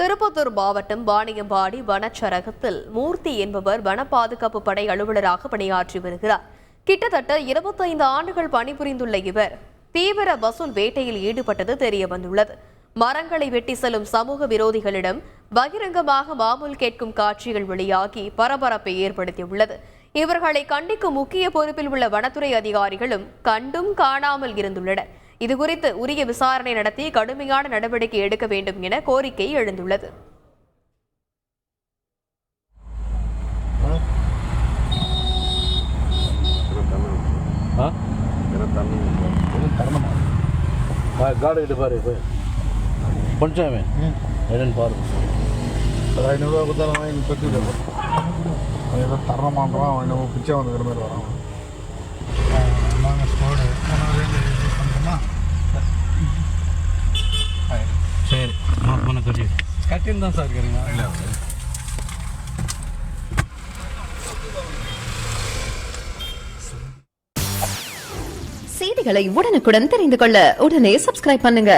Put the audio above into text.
திருப்பத்தூர் மாவட்டம் வாணியம்பாடி வனச்சரகத்தில் மூர்த்தி என்பவர் வன பாதுகாப்பு படை அலுவலராக பணியாற்றி வருகிறார். கிட்டத்தட்ட இருபத்தைந்து ஆண்டுகள் பணிபுரிந்துள்ள இவர் தீவிர வசூல் வேட்டையில் ஈடுபட்டது தெரிய வந்துள்ளது மரங்களை வெட்டி செல்லும் சமூக விரோதிகளிடம் பகிரங்கமாக மாமூல் கேட்கும் காட்சிகள் வெளியாகி பரபரப்பை ஏற்படுத்தியுள்ளது. இவர்களை கண்டிக்கும் முக்கிய பொறுப்பில் உள்ள வனத்துறை அதிகாரிகளும் கண்டும் காணாமல் இருந்துள்ளனர். இதுகுறித்து உரிய விசாரணை நடத்தி கடுமையான நடவடிக்கை எடுக்க வேண்டும் என கோரிக்கை எழுந்துள்ளது. காடு கிட்ட பாரு போய். என்னன்னு பாரு. ஒரு ஐநூறுரூவா கொடுத்தாலும் வாங்கி பெற்று அவன் ஏதோ தரமான்றான் அவன் பிச்சை வந்துக்கிற மாதிரி வரான். நாங்கள் ஸ்கோடு பண்ணுறோமா சரி கட்டி கட்டின்னு தான் சார் இருக்கிறீங்க. இல்லை செய்திகளை உடனுக்குடன் தெரிந்து கொள்ள உடனே சப்ஸ்கிரைப் பண்ணுங்க.